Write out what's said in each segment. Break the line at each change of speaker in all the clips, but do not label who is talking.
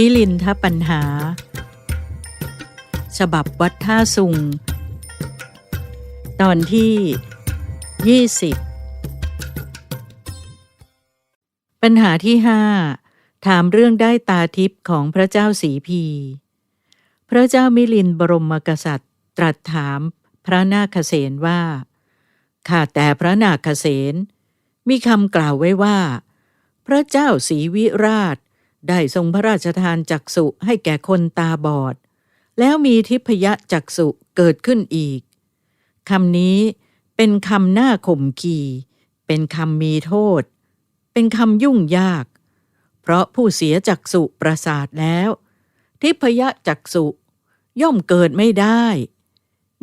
มิลินทปัญหา ฉบับวัดท่าสุง ตอนที่ 20 ปัญหาที่ห้าถามเรื่องได้ตาทิพย์ของพระเจ้าสีพี พระเจ้ามิลินบรมกษัตริย์ ตรัสถามพระนาคเษนว่า ข้าแต่พระนาคเษนมีคำกล่าวไว้ว่า พระเจ้าศรีวิราช ได้ทรงพระราชทานจักษุให้แก่คนตาบอด แล้วมีทิพยจักษุเกิดขึ้นอีกคำนี้เป็นคำหน้าข่มขีเป็นคำมีโทษ เป็นคำยุ่งยาก เพราะผู้เสียจักษุประสาทแล้ว ทิพยจักษุย่อมเกิดไม่ได้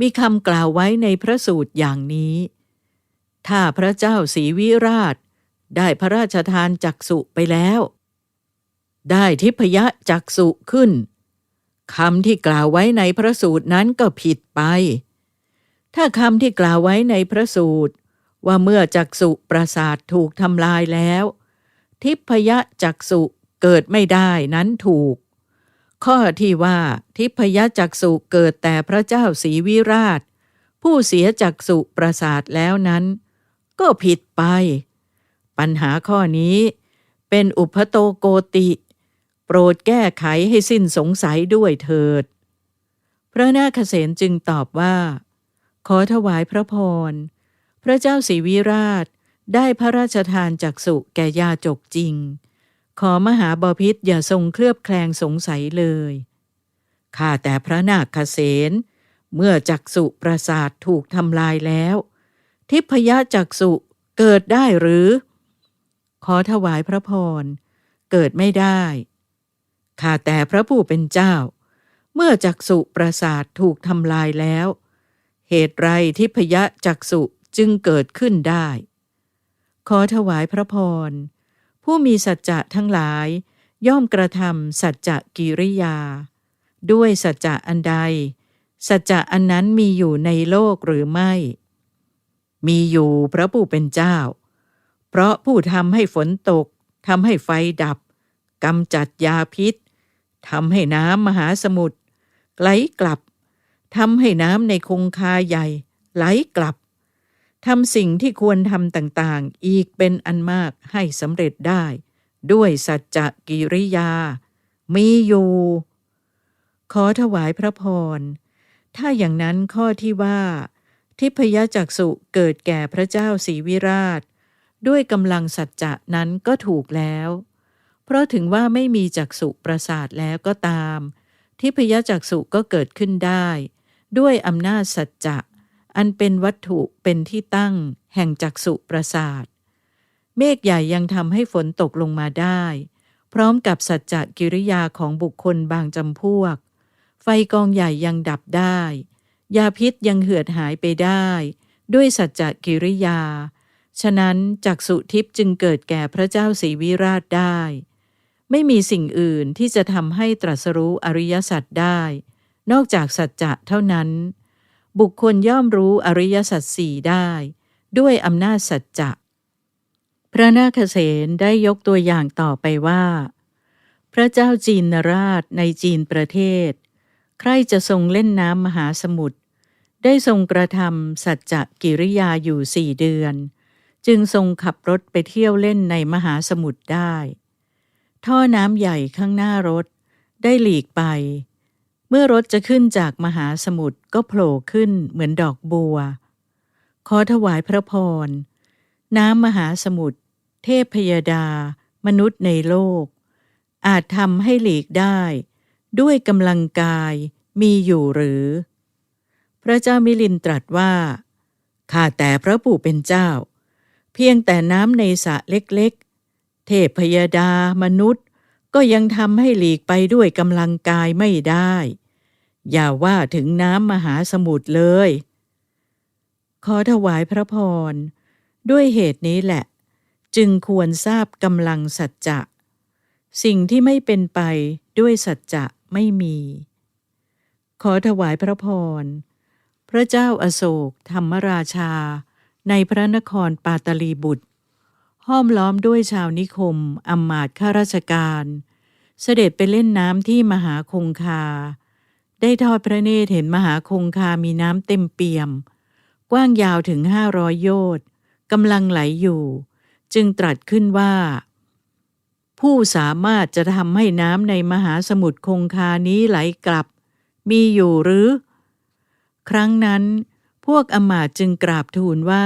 มีคำกล่าวไว้ในพระสูตรอย่างนี้ ถ้าพระเจ้าศรีวิราชได้พระราชทานจักษุไปแล้ว ได้ทิพยจักษุขึ้นคำที่กล่าวไว้ในพระสูตรนั้นก็ผิดไป ถ้าคำที่กล่าวไว้ในพระสูตร ว่าเมื่อจักษุประสาทถูกทำลายแล้ว ทิพยจักษุเกิดไม่ได้นั้นถูก ข้อที่ว่าทิพยจักษุเกิดแต่พระเจ้าศรีวิราช ผู้เสียจักษุประสาทแล้วนั้น ก็ผิดไป ปัญหาข้อนี้เป็นอุปโตโกติ โปรดแก้ไขให้สิ้นสงสัยด้วยเถิด พระนาคเษนจึงตอบว่า ขอถวายพระพร พระเจ้าศรีวิราชได้พระราชทานจักษุแก่ยาจกจริง ขอมหาบาพิษอย่าทรงเคลือบแคลงสงสัยเลย ข้าแต่พระนาคเษนเมื่อจักษุประสาทถูกทำลายแล้ว ทิพยจักษุเกิดได้หรือ ขอถวายพระพร เกิดไม่ได้ ข้าแต่พระผู้เป็นเจ้า เมื่อจักษุประสาทถูกทำลายแล้ว เหตุไรทิพยะจักษุจึงเกิดขึ้นได้ ขอถวายพระพร ผู้มีสัจจะทั้งหลาย ย่อมกระทำสัจจะกิริยา ด้วยสัจจะอันใด สัจจะอันนั้นมีอยู่ในโลกหรือไม่ มีอยู่พระผู้เป็นเจ้า เพราะผู้ทำให้ฝนตกทำให้ไฟดับกำจัดยาพิษ ทำให้น้ำมหาสมุทรไหลกลับทำให้น้ำในคงคาใหญ่ไหลกลับทำสิ่งที่ควรทำต่างๆ อีกเป็นอันมากให้สำเร็จได้ ด้วยสัจจะกิริยา มีอยู่ ขอถวายพระพร ถ้าอย่างนั้นข้อที่ว่า ทิพยจักษุเกิดแก่พระเจ้าศรีวิราช ด้วยกำลังสัจจะนั้นก็ถูกแล้ว ราะถึงว่าไม่มีจักษุประสาทแล้วก็ตาม ทิพยจักษุก็เกิดขึ้นได้ ด้วยอำนาจสัจจะ อันเป็นวัตถุเป็นที่ตั้ง แห่งจักษุประสาท เมฆใหญ่ยังทำให้ฝนตกลงมาได้ พร้อมกับสัจจะกิริยาของบุคคลบางจำพวก ไฟกองใหญ่ยังดับได้ ยาพิษยังเหือดหายไปได้ ด้วยสัจจะกิริยา ฉะนั้นจักสุทิพย์จึงเกิดแก่พระเจ้าศรีวิราชได้ ไม่มีสิ่งอื่นที่จะทำให้ตรัสรู้อริยสัจได้ นอกจากสัจจะเท่านั้น บุคคลย่อมรู้อริยสัจสี่ได้ ด้วยอำนาจสัจจะพระนาคเษนได้ยกตัวอย่างต่อไปว่า พระเจ้าจีนราชในจีนประเทศ ใครจะทรงเล่นน้ำมหาสมุทรได้ทรงกระทำสัจจะกิริยาอยู่สี่เดือน จึงทรงขับรถไปเที่ยวเล่นในมหาสมุทรได้ ท่อน้ำใหญ่ข้างหน้ารถ ได้หลีกไป เมื่อรถจะขึ้นจากมหาสมุทรก็โผล่ขึ้นเหมือนดอกบัว ขอถวายพระพร น้ำมหาสมุทรเทพพยดา มนุษย์ในโลก อาจทำให้หลีกได้ ด้วยกำลังกายมีอยู่หรือ พระเจ้ามิลินตรัสว่า ข้าแต่พระผู้เป็นเจ้า เพียงแต่น้ำในสระเล็กๆ เทพพยดามนุษย์ ก็ยังทำให้หลีกไปด้วยกำลังกายไม่ได้ อย่าว่าถึงน้ำมหาสมุทรเลย ขอถวายพระพร ด้วยเหตุนี้แหละ จึงควรทราบกำลังสัจจะ สิ่งที่ไม่เป็นไปด้วยสัจจะไม่มี ขอถวายพระพร พระเจ้าอาโศกธรรมราชา ในพระนครปาตลีบุตร ห้อมล้อมด้วยชาวนิคมอำมาตข้าราชการ เสด็จไปเล่นน้ำที่มหาคงคา ได้ทอดพระเนตรเห็นมหาคงคามีน้ำเต็มเปี่ยม กว้างยาวถึงห้าร้อยโยชน์กำลังไหลอยู่ จึงตรัสขึ้นว่า ผู้สามารถจะทำให้น้ำในมหาสมุทรคงคานี้ไหลกลับ มีอยู่หรือ ครั้งนั้น พวกอมาตจึงกราบทูลว่า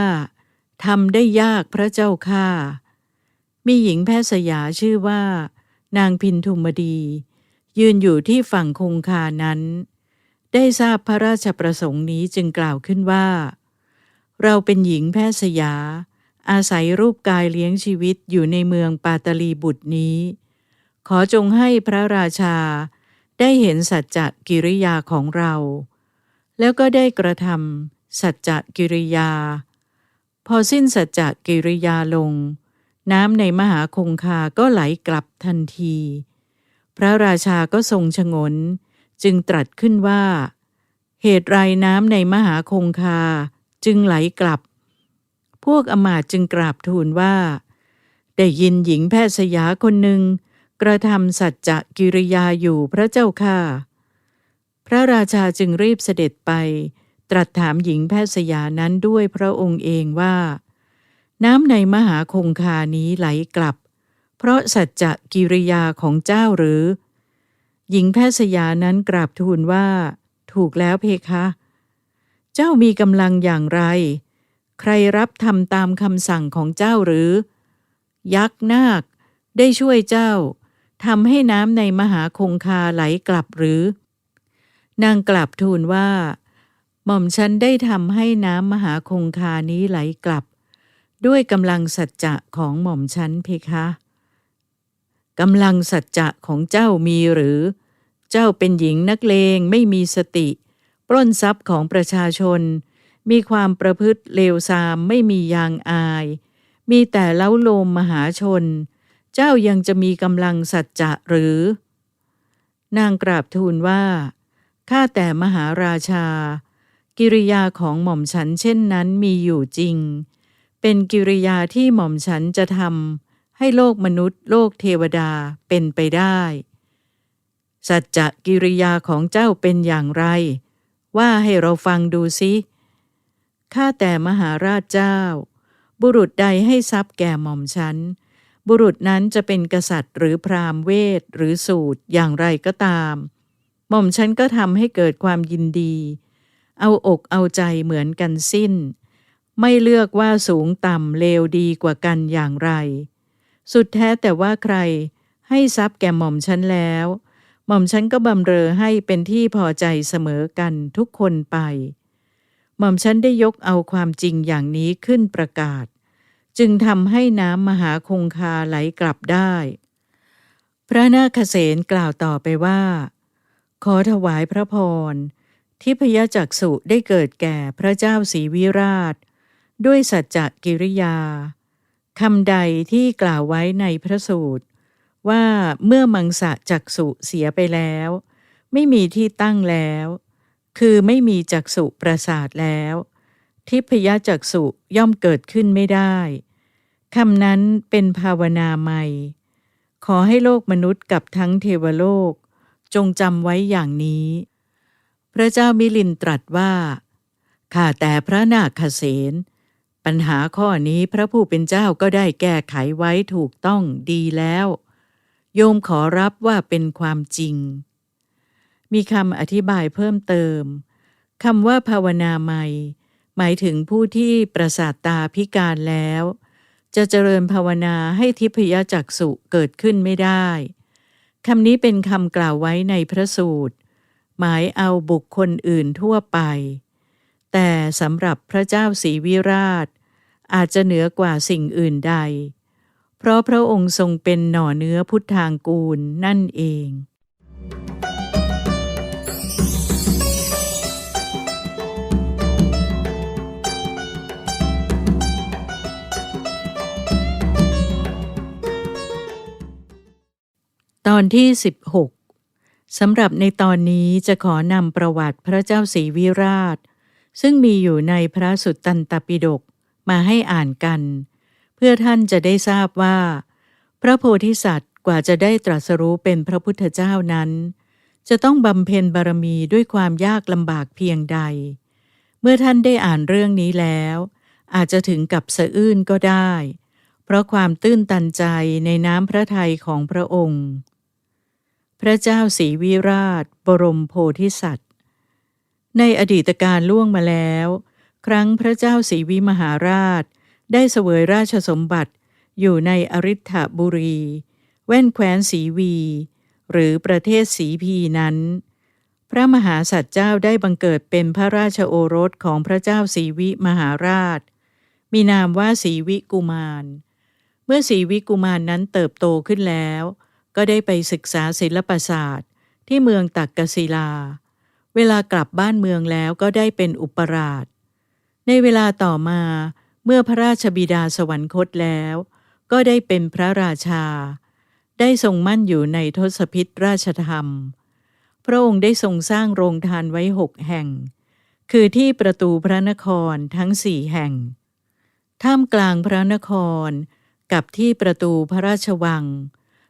ทำได้ยากพระเจ้าค่ามีหญิงแพทย์สยาชื่อว่า นางพินทุมดี ยืนอยู่ที่ฝั่งคงคานั้น ได้ทราบพระราชประสงค์นี้จึงกล่าวขึ้นว่า เราเป็นหญิงแพทย์สยา อาศัยรูปกายเลี้ยงชีวิตอยู่ในเมืองปาตลีบุตรนี้ ขอจงให้พระราชาได้เห็นสัจจกิริยาของเรา แล้วก็ได้กระทำสัจจกิริยา พอสิ้นสัจจกิริยาลง น้ำในมหาคงคาก็ไหลกลับทันที พระราชาก็ทรงชงน จึงตรัสขึ้นว่า เหตุไรน้ำในมหาคงคาจึงไหลกลับ พวกอมาตจึงกราบทูลว่า ได้ยินหญิงแพทย์สยาคนหนึ่ง กระทำสัจจกิริยาอยู่พระเจ้าค่ะ พระราชาจึงรีบเสด็จไป ตรัสถามหญิงแพทย์สยานั้นด้วยพระองค์เองว่า น้ำในมหาคงคานี้ไหลกลับ เพราะสัจจะกิริยาของเจ้าหรือ หญิงแพทย์สยานั้นกราบทูลว่า ถูกแล้วเพคะ เจ้ามีกำลังอย่างไร ใครรับทำตามคำสั่งของเจ้าหรือ ยักษ์นาค ได้ช่วยเจ้าทำให้น้ำในมหาคงคาไหลกลับหรือ นางกลับทูลว่า หม่อมฉันได้ทำให้น้ำมหาคงคานี้ไหลกลับ ด้วยกำลังสัจจะของหม่อมฉันเพคะกำลังสัจจะของเจ้ามีหรือ เจ้าเป็นหญิงนักเลงไม่มีสติ ปล้นทรัพย์ของประชาชน มีความประพฤติเลวทรามไม่มียางอาย มีแต่เล้าโลมมหาชน เจ้ายังจะมีกำลังสัจจะหรือ นางกราบทูลว่า ข้าแต่มหาราชา กิริยาของหม่อมฉันเช่นนั้นมีอยู่จริง เป็นกิริยาที่หม่อมฉันจะทำให้โลกมนุษย์ โลกเทวดาเป็นไปได้ สัจจกิริยาของเจ้าเป็นอย่างไร ว่าให้เราฟังดูสิข้าแต่มหาราชเจ้า บุรุษใดให้ทรัพย์แก่หม่อมฉัน บุรุษนั้นจะเป็นกษัตริย์หรือพราหมณ์เวทหรือสูตรอย่างไรก็ตาม หม่อมฉันก็ทำให้เกิดความยินดี เอาอกเอาใจเหมือนกันสิ้น ไม่เลือกว่าสูงต่ำเลวดีกว่ากันอย่างไร สุดแท้แต่ว่าใครให้ทรัพย์แก่หม่อมฉันแล้ว หม่อมฉันก็บำเรอให้เป็นที่พอใจเสมอกันทุกคนไป หม่อมฉันได้ยกเอาความจริงอย่างนี้ขึ้นประกาศ จึงทำให้น้ำมหาคงคาไหลกลับได้ พระนาคเษนกล่าวต่อไปว่า ขอถวายพระพร ที่พยจักษุได้เกิดแก่พระเจ้าศรีวิราช ด้วยสัจจกิริยาคำใดที่กล่าวไว้ในพระสูตร ว่าเมื่อมังสะจักษุเสียไปแล้ว ไม่มีที่ตั้งแล้ว คือไม่มีจักษุประสาทแล้ว ทิพยจักษุย่อมเกิดขึ้นไม่ได้คำนั้นเป็นภาวนาใหม่ ขอให้โลกมนุษย์กับทั้งเทวโลก จงจำไว้อย่างนี้ พระเจ้ามิลินตรัสว่า ข้าแต่พระนาคเษนปัญหาข้อนี้พระผู้เป็นเจ้าก็ได้แก้ไขไว้ถูกต้องดีแล้ว โยมขอรับว่าเป็นความจริง มีคำอธิบายเพิ่มเติมคำว่าภาวนาใหม่หมายถึงผู้ที่ประสาทตาพิการแล้ว จะเจริญภาวนาให้ทิพยจักษุเกิดขึ้นไม่ได้คำนี้เป็นคำกล่าวไว้ในพระสูตร หมายเอาบุคคลอื่นทั่วไป แต่สำหรับพระเจ้าศรีวิราช อาจจะเหนือกว่าสิ่งอื่นใด เพราะพระองค์ทรงเป็นหน่อเนื้อพุทธางกูลนั่นเองตอนที่ 16 สำหรับในตอนนี้จะขอนำประวัติพระเจ้าศรีวิราช ซึ่งมีอยู่ในพระสุตตันตปิฎกมาให้อ่านกัน เพื่อท่านจะได้ทราบว่า พระโพธิสัตว์กว่าจะได้ตรัสรู้เป็นพระพุทธเจ้านั้น จะต้องบำเพ็ญบารมีด้วยความยากลำบากเพียงใด เมื่อท่านได้อ่านเรื่องนี้แล้ว อาจจะถึงกับสะอื้นก็ได้ เพราะความตื้นตันใจในน้ำพระทัยของพระองค์ พระเจ้าศรีวิราช บรมโพธิสัตว์ ในอดีตการล่วงมาแล้ว ครั้งพระเจ้าศรีวิมหาราช ได้เสวยราชสมบัติอยู่ในอริ t บุรี แว่นแคว้นสีวี หรือประเทศสีพีนั้น พระมหาสัตว์เจ้าได้บังเกิดเป็นพระราชโอรสของพระเจ้าสีวิมหาราช มีนามว่าสีวิกุมาร เมื่อสีวิกุมารนนั้นเติบโตขึ้นแล้ว ก็ได้ไปศึกษาศิลปศาสตร์ ที่เมืองตักกศิลา เวลากลับบ้านเมืองแล้วก็ได้เป็นอุปราช ในเวลาต่อมาเมื่อพระราชบิดาสวรรคตแล้ว ก็ได้เป็นพระราชา ได้ทรงมั่นอยู่ในทศพิธราชธรรม พระองค์ได้ทรงสร้างโรงทานไว้หกแห่ง คือที่ประตูพระนครทั้งสี่แห่ง ท่ามกลางพระนครกับที่ประตูพระราชวัง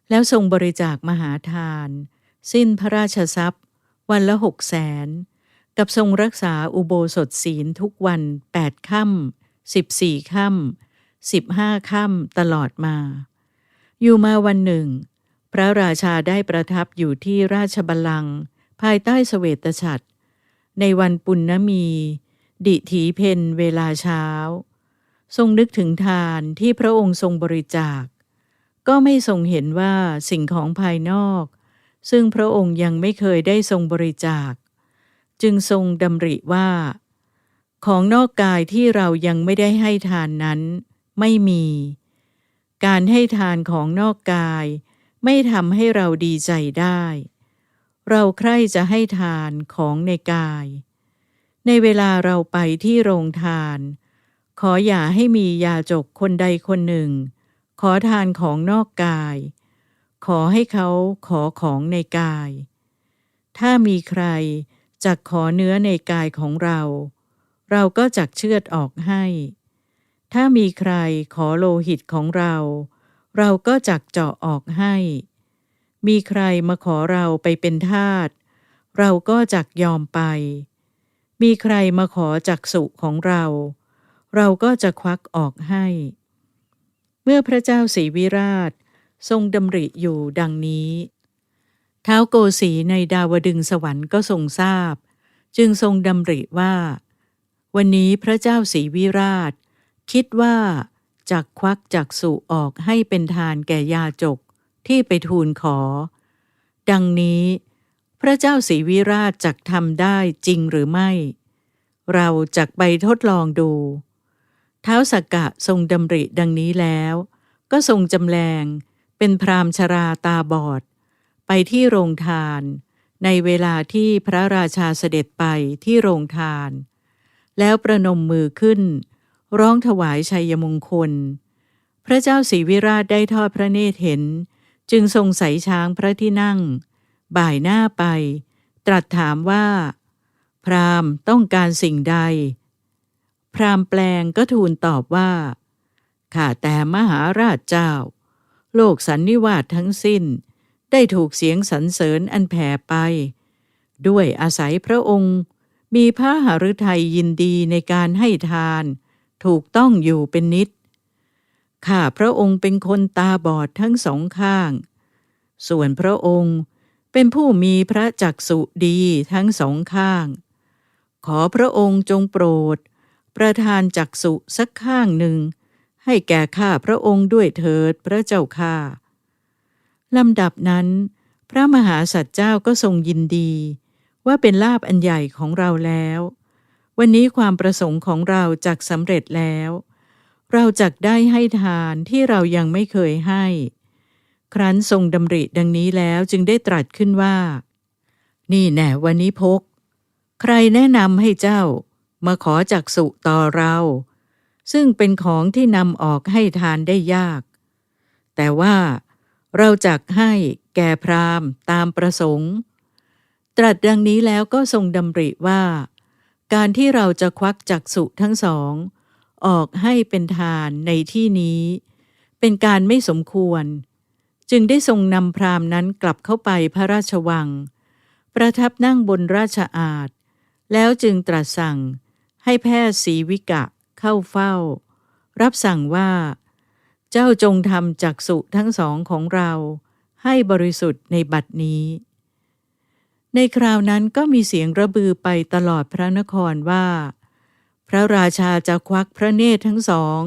แล้วทรงบริจาคมหาทาน สิ้นพระราชทรัพย์ วันละหกแสนกับทรงรักษาอุโบสถศีลทุกวันแปดค่ำสิบสี่ค่ำสิบห้าค่ำตลอดมา อยู่มาวันหนึ่ง พระราชาได้ประทับอยู่ที่ราชบัลลังก์ภายใต้สเสวตฉัตรในวันปุณณมี ดิถีเพนเวลาเช้า ทรงนึกถึงทานที่พระองค์ทรงบริจาค ก็ไม่ทรงเห็นว่าสิ่งของภายนอก ซึ่งพระองค์ยังไม่เคยได้ทรงบริจาค จึงทรงดำริว่า ของนอกกายที่เรายังไม่ได้ให้ทานนั้น ไม่มี การให้ทานของนอกกาย ไม่ทำให้เราดีใจได้ เราใคร่จะให้ทานของในกาย ในเวลาเราไปที่โรงทาน ขออย่าให้มียาจกคนใดคนหนึ่ง ขอทานของนอกกาย ขอให้เขาขอของในกาย ถ้ามีใครจักขอเนื้อในกายของเรา เราก็จักเชือดออกให้ ถ้ามีใครขอโลหิตของเรา เราก็จักเจาะออกให้ มีใครมาขอเราไปเป็นทาสเราก็จักยอมไป มีใครมาขอจักสุของเรา เราก็จะควักออกให้ เมื่อพระเจ้าศรีวิราช ทรงดำริอยู่ดังนี้ท้าวโกสีในดาวดึงสวรรค์ก็ทรงทราบ จึงทรงดำริว่า วันนี้พระเจ้าศรีวิราช คิดว่าจักควักจักสุออกให้เป็นทานแก่ยาจกที่ไปทูลขอ ดังนี้ พระเจ้าศรีวิราชจักทำได้จริงหรือไม่ เราจักไปทดลองดู ท้าสักกะทรงดำริดังนี้แล้ว ก็ทรงจำแรงเป็นพรามชราตาบอด ไปที่โรงทาน ในเวลาที่พระราชาเสด็จไปที่โรงทาน แล้วประนมมือขึ้น ร้องถวายชัยมงคล พระเจ้าศรีวิราชได้ทอดพระเนตรเห็น จึงทรงใส่ช้างพระที่นั่ง บ่ายหน้าไป ตรัสถามว่า พรามต้องการสิ่งใด พรามแปลงก็ทูลตอบว่าข้าแต่มหาราชเจ้า โลกสันนิวาสทั้งสิ้น ได้ถูกเสียงสรรเสริญอันแผ่ไป ด้วยอาศัยพระองค์ มีพระหฤทัยยินดีในการให้ทาน ถูกต้องอยู่เป็นนิดข้าพระองค์เป็นคนตาบอดทั้งสองข้าง ส่วนพระองค์เป็นผู้มีพระจักสุดีทั้งสองข้าง ขอพระองค์จงโปรด ประทานจักสุสักข้างหนึ่ง ให้แก่ข้าพระองค์ด้วยเถิดพระเจ้าข้าลำดับนั้น พระมหาสัตว์เจ้าก็ทรงยินดี ว่าเป็นลาบอันใหญ่ของเราแล้ว วันนี้ความประสงค์ของเราจักสำเร็จแล้ว เราจักได้ให้ทานที่เรายังไม่เคยให้ ครั้นทรงดำริดังนี้แล้วจึงได้ตรัสขึ้นว่า นี่แน่วันนี้พก ใครแนะนำให้เจ้า มาขอจักสุต่อเรา ซึ่งเป็นของที่นำออกให้ทานได้ยาก แต่ว่าเราจักให้แก่พรามตามประสงค์ ตรัสดังนี้แล้วก็ทรงดำริว่า การที่เราจะควักจักสุทั้งสอง ออกให้เป็นทานในที่นี้ เป็นการไม่สมควร จึงได้ทรงนำพราหมณ์นั้นกลับเข้าไปพระราชวัง ประทับนั่งบนราชอาณแล้วจึงตรัสสั่ง ให้แพทย์ศีวิกะเข้าเฝ้า รับสั่งว่า เจ้าจงทำจักสุทั้งสองของเราให้บริสุทธิ์ในบัดนี้ ในคราวนั้นก็มีเสียงระบือไปตลอดพระนครว่า พระราชาจะควักพระเนตรทั้งสอง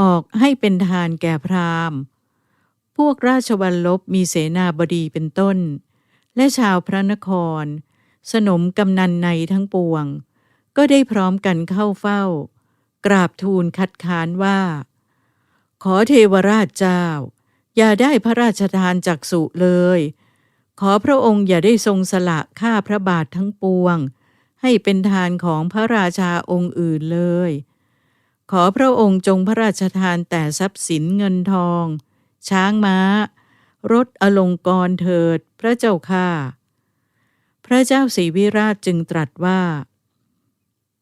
ออกให้เป็นทานแก่พราหมณ์ พวกราชวัลลบมีเสนาบดีเป็นต้น และชาวพระนคร สนมกำนันในทั้งปวง ก็ได้พร้อมกันเข้าเฝ้า กราบทูลคัดค้านว่า ขอเทวราชเจ้า อย่าได้พระราชทานจักสุเลย ขอพระองค์อย่าได้ทรงสละข้าพระบาททั้งปวง ให้เป็นทานของพระราชาองค์อื่นเลย ขอพระองค์จงพระราชทานแต่ทรัพย์สินเงินทอง ช้างม้า รถอลงกรเถิดพระเจ้าค่าพระเจ้าศรีวิราชจึงตรัสว่า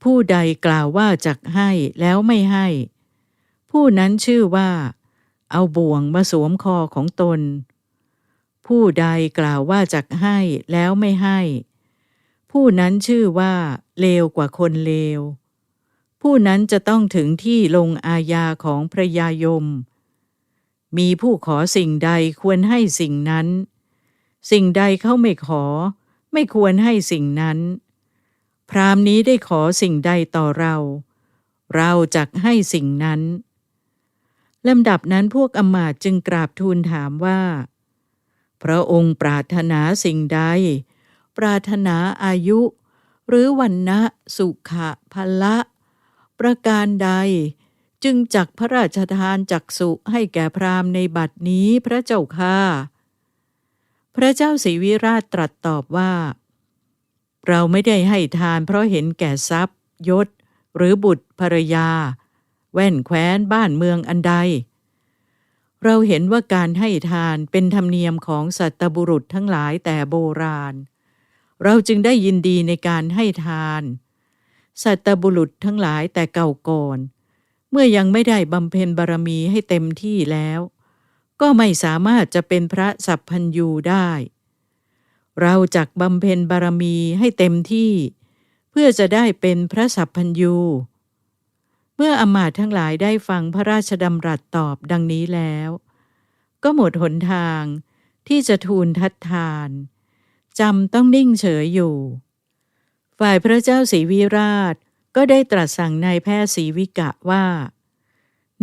ผู้ใดกล่าวว่าจักให้แล้วไม่ให้ ผู้นั้นชื่อว่า เอาบ่วงมาสวมคอของตน ผู้ใดกล่าวว่าจักให้แล้วไม่ให้ ผู้นั้นชื่อว่าเลวกว่าคนเลว ผู้นั้นจะต้องถึงที่ลงอาญาของพระยายม มีผู้ขอสิ่งใดควรให้สิ่งนั้น สิ่งใดเขาไม่ขอ ไม่ควรให้สิ่งนั้น พรามนี้ได้ขอสิ่งใดต่อเรา เราจักให้สิ่งนั้นลำดับนั้นพวกอมาตจึงกราบทูลถามว่า พระองค์ปรารถนาสิ่งใด ปรารถนาอายุ หรือวันนะสุขะพละ ประการใด จึงจักพระราชทานจักสุให้แก่พราหมณ์ในบัดนี้พระเจ้าค่ะพระเจ้าศรีวิราชตรัสตอบว่า เราไม่ได้ให้ทานเพราะเห็นแก่ทรัพย์ ยศ หรือบุตรภรรยา แว่นแคว้นบ้านเมืองอันใด เราเห็นว่าการให้ทานเป็นธรรมเนียมของสัตบุรุษทั้งหลายแต่โบราณ เราจึงได้ยินดีในการให้ทาน สัตบุรุษทั้งหลายแต่เก่าก่อน เมื่อยังไม่ได้บำเพ็ญบารมีให้เต็มที่แล้ว ก็ไม่สามารถจะเป็นพระสัพพัญยูได้ เราจักบำเพ็ญบารมีให้เต็มที่ เพื่อจะได้เป็นพระสัพพัญยู เมื่ออมาตทั้งหลายได้ฟังพระราชดำรัสตอบดังนี้แล้ว ก็หมดหนทางที่จะทูลทัดทานจำต้องนิ่งเฉยอยู่ ฝ่ายพระเจ้าศรีวิราชก็ได้ตรัสสั่งนายแพทย์ศรีวิกะว่า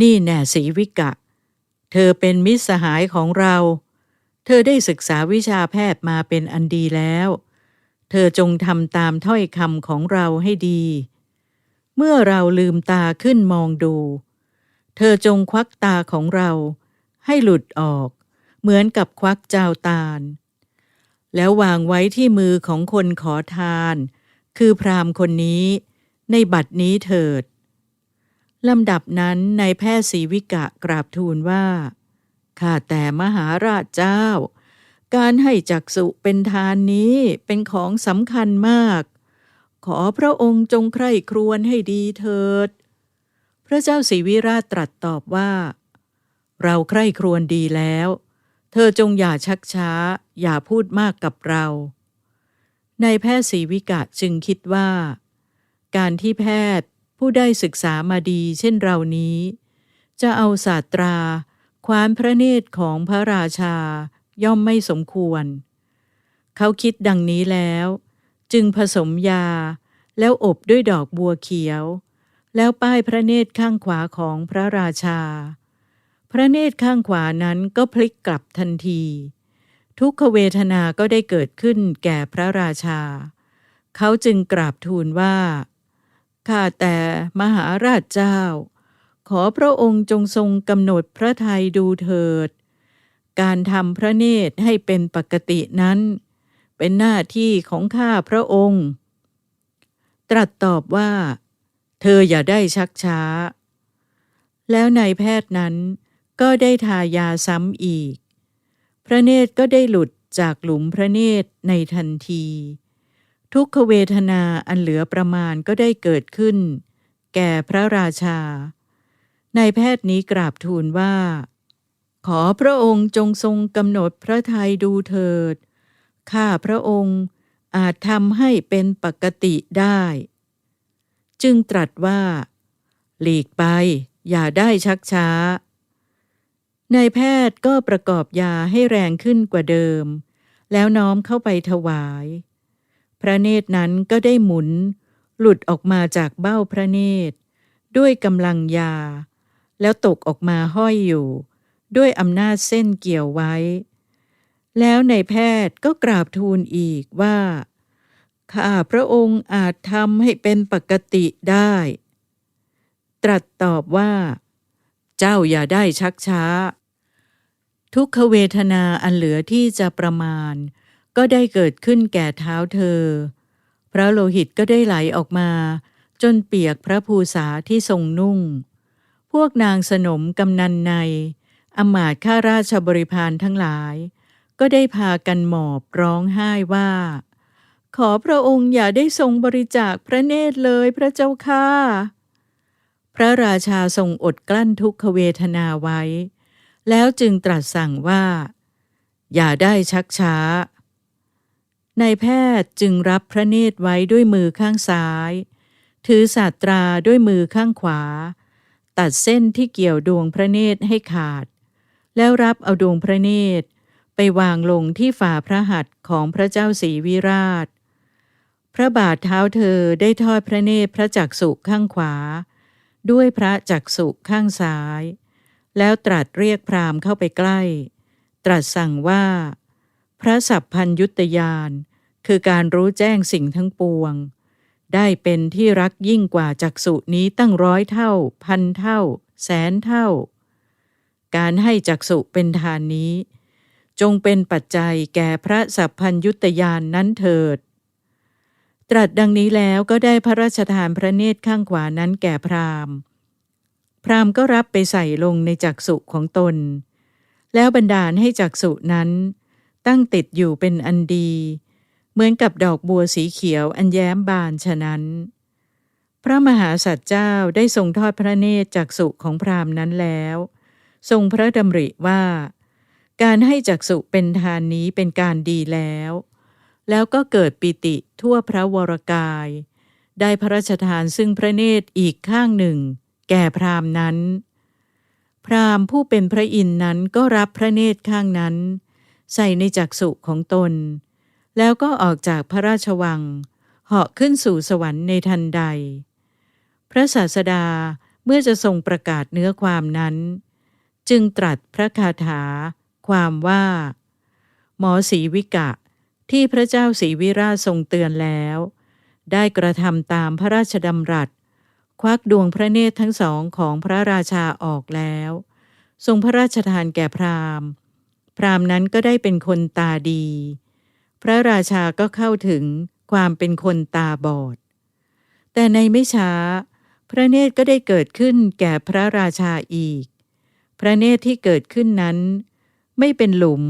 นี่แน่ศรีวิกะ เธอเป็นมิตรสหายของเรา เธอได้ศึกษาวิชาแพทย์มาเป็นอันดีแล้ว เธอจงทำตามถ้อยคำของเราให้ดี เมื่อเราลืมตาขึ้นมองดู เธอจงควักตาของเราให้หลุดออก เหมือนกับควักเจ้าตาล แล้ววางไว้ที่มือของคนขอทาน คือพราหมณ์คนนี้ ในบัดนี้เถิดลำดับนั้นนายแพทย์ศรีวิกะกราบทูลว่า ข้าแต่มหาราชเจ้า การให้จักสุเป็นทานนี้เป็นของสำคัญมาก ขอพระองค์จงใคร่ครวญให้ดีเถิด พระเจ้าศรีวิราชตรัสตอบว่า เราใคร่ครวญดีแล้ว เธอจงอย่าชักช้า อย่าพูดมากกับเรานายแพทย์ศรีวิกะจึงคิดว่า การที่แพทย์ผู้ได้ศึกษามาดีเช่นเรานี้ จะเอาศาสตรา ควานพระเนตรของพระราชาย่อมไม่สมควร เขาคิดดังนี้แล้ว จึงผสมยาแล้วอบด้วยดอกบัวเขียว แล้วป้ายพระเนตรข้างขวาของพระราชา พระเนตรข้างขวานั้นก็พลิกกลับทันที ทุกขเวทนาก็ได้เกิดขึ้นแก่พระราชา เขาจึงกราบทูลว่า ข้าแต่มหาราชเจ้า ขอพระองค์จงทรงกำหนดพระทัยดูเถิด การทำพระเนตรให้เป็นปกตินั้น เป็นหน้าที่ของข้าพระองค์ ตรัสตอบว่า เธออย่าได้ชักช้า แล้วนายแพทย์นั้นก็ได้ทายาซ้ำอีก พระเนตรก็ได้หลุดจากหลุมพระเนตรในทันที ทุกขเวทนาอันเหลือประมาณก็ได้เกิดขึ้น แก่พระราชา นายแพทย์นี้กราบทูลว่า ขอพระองค์จงทรงกำหนดพระทัยดูเถิด ข้าพระองค์อาจทำให้เป็นปกติได้ จึงตรัสว่า หลีกไปอย่าได้ชักช้านายแพทย์ก็ประกอบยาให้แรงขึ้นกว่าเดิม แล้วน้อมเข้าไปถวาย พระเนตรนั้นก็ได้หมุน หลุดออกมาจากเบ้าพระเนตร ด้วยกำลังยา แล้วตกออกมาห้อยอยู่ ด้วยอำนาจเส้นเกี่ยวไว้ แล้วในแพทย์ก็กราบทูลอีกว่า ข้าพระองค์อาจทำให้เป็นปกติได้ ตรัสตอบว่า เจ้าอย่าได้ชักช้า ทุกขเวทนาอันเหลือที่จะประมาณ ก็ได้เกิดขึ้นแก่เท้าเธอ พระโลหิตก็ได้ไหลออกมา จนเปียกพระภูษาที่ทรงนุ่ง วกนางสนมกำนันในอมาตข้าราชบริพารทั้งหลาย ก็ได้พากันหมอบร้องไห้ว่า ขอพระองค์อย่าได้ทรงบริจาคพระเนตรเลยพระเจ้าค่ะพระราชาทรงอดกลั้นทุกขเวทนาไว้ แล้วจึงตรัสสั่งว่า อย่าได้ชักช้านายแพทย์จึงรับพระเนตรไว้ด้วยมือข้างซ้าย ถือศาสตราด้วยมือข้างขวา ตัดเส้นที่เกี่ยวดวงพระเนตรให้ขาด แล้วรับเอาดวงพระเนตร ไปวางลงที่ฝ่าพระหัตถ์ของพระเจ้าศรีวิราช พระบาทเท้าเธอได้ทอดพระเนตรพระจักษุข้างขวา ด้วยพระจักษุข้างซ้าย แล้วตรัสเรียกพราหมณ์เข้าไปใกล้ ตรัสสั่งว่า พระสัพพัญยุตยานคือการรู้แจ้งสิ่งทั้งปวง ได้เป็นที่รักยิ่งกว่าจักษุนี้ตั้งร้อยเท่า พันเท่า แสนเท่า การให้จักษุเป็นทานนี้ จงเป็นปัจจัยแก่พระสัพพัญยุตยานนั้นเถิด ตรัสดังนี้แล้วก็ได้พระราชทานพระเนตรข้างขวานั้นแก่พราหมณ์ พราหมณ์ก็รับไปใส่ลงในจักษุของตน แล้วบันดาลให้จักษุนั้น ตั้งติดอยู่เป็นอันดี เหมือนกับดอกบัวสีเขียวอันแย้มบานฉะนั้น พระมหาสัตว์เจ้าได้ทรงทอดพระเนตรจักษุของพราหมณ์นั้นแล้ว ทรงพระดำริว่า การให้จักษุเป็นทานนี้เป็นการดีแล้ว แล้วก็เกิดปิติทั่วพระวรกาย ได้พระราชทานซึ่งพระเนตรอีกข้างหนึ่ง แก่พราหมณ์นั้น พราหมณ์ผู้เป็นพระอินทร์นั้นก็รับพระเนตรข้างนั้น ใส่ในจักษุของตน แล้วก็ออกจากพระราชวัง เหาะขึ้นสู่สวรรค์ในทันใด พระศาสดาเมื่อจะทรงประกาศเนื้อความนั้น จึงตรัสพระคาถา ความว่า หมอศรีวิกะ ที่พระเจ้าศรีวิราชทรงเตือนแล้ว ได้กระทำตามพระราชดำรัส ควักดวงพระเนตรทั้งสองของพระราชาออกแล้ว ทรงพระราชทานแก่พราหมณ์ พราหมณ์นั้นก็ได้เป็นคนตาดี ระราชาก็เข้าถึงความเป็นคนตาบอด แต่ในไม่ช้า พระเนตรก็ได้เกิดขึ้นแก่พระราชาอีก พระเนตรที่เกิดขึ้นนั้น ไม่เป็นหลุม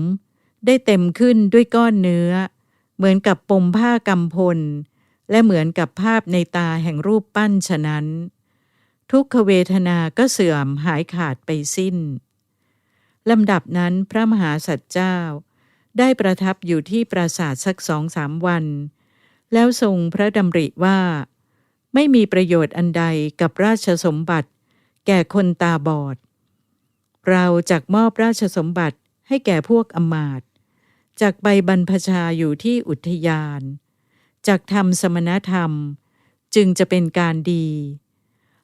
ได้เต็มขึ้นด้วยก้อนเนื้อ เหมือนกับปมผ้ากำพล และเหมือนกับภาพในตาแห่งรูปปั้นฉะนั้น ทุกขเวทนาก็เสื่อมหายขาดไปสิ้นลำดับนั้นพระมหาสัตว์เจ้า ได้ประทับอยู่ที่ปราสาทสักสองสามวัน แล้วทรงพระดำริว่า ไม่มีประโยชน์อันใดกับราชสมบัติ แก่คนตาบอด เราจักมอบราชสมบัติให้แก่พวกอมาตจากใบบรรพชาอยู่ที่อุทยานจากทำสมณธรรมจึงจะเป็นการดี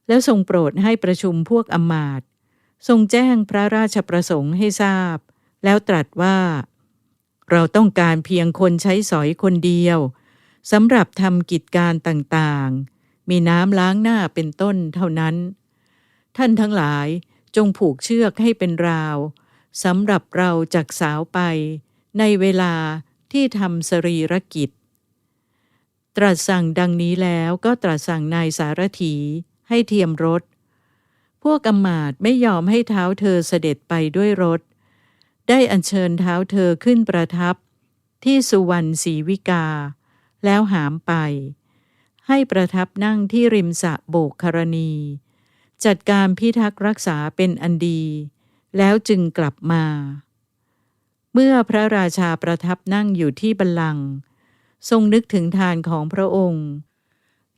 แล้วทรงโปรดให้ประชุมพวกอมาตทรงแจ้งพระราชประสงค์ให้ทราบ แล้วตรัสว่า เราต้องการเพียงคนใช้สอยคนเดียวสำหรับทำกิจการต่างๆ มีน้ำล้างหน้าเป็นต้นเท่านั้น ท่านทั้งหลายจงผูกเชือกให้เป็นราวสำหรับเราจากสาวไป ในเวลาที่ทำสรีรกิจ ตรัสสั่งดังนี้แล้วก็ตรัสสั่งนายสารถีให้เทียมรถ พวกอมาตไม่ยอมให้เท้าเธอเสด็จไปด้วยรถ ได้อัญเชิญเท้าเธอขึ้นประทับ ที่สุวรรณศรีวิกา แล้วหามไป ให้ประทับนั่งที่ริมสะโบกครณี จัดการพิทักษ์รักษาเป็นอันดี แล้วจึงกลับมา เมื่อพระราชาประทับนั่งอยู่ที่บัลลังก์ทรงนึกถึงทานของพระองค์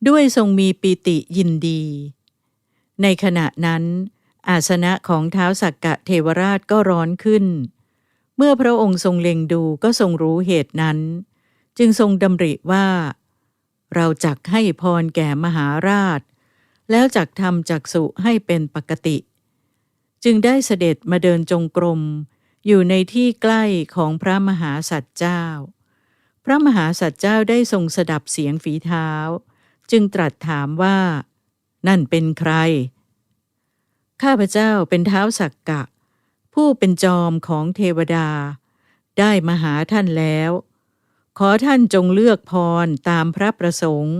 ด้วยทรงมีปิติยินดี ในขณะนั้น อาสนะของเท้าสักกะเทวราชก็ร้อนขึ้น เมื่อพระองค์ทรงเล็งดูก็ทรงรู้เหตุนั้น จึงทรงดำริว่า เราจักให้พรแก่มหาราช แล้วจักทำจักสุให้เป็นปกติ จึงได้เสด็จมาเดินจงกรม อยู่ในที่ใกล้ของพระมหาสัตว์เจ้า พระมหาสัตว์เจ้าได้ทรงสดับเสียงฝีเท้า จึงตรัสถามว่า นั่นเป็นใคร ข้าพเจ้าเป็นเท้าสักกะ ผู้เป็นจอมของเทวดา ได้มาหาท่านแล้ว ขอท่านจงเลือกพรตามพระประสงค์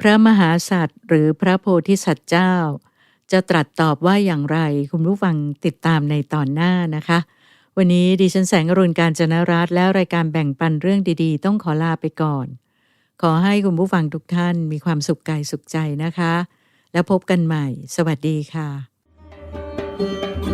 พระมหาสัตว์หรือพระโพธิสัตว์เจ้า จะตรัสตอบว่าอย่างไร คุณผู้ฟังติดตามในตอนหน้านะคะ วันนี้ดิฉันแสงอรุณการจนรัตและรายการแบ่งปันเรื่องดีๆ ต้องขอลาไปก่อน ขอให้คุณผู้ฟังทุกท่านมีความสุขกายสุขใจนะคะ แล้วพบกันใหม่ สวัสดีค่ะ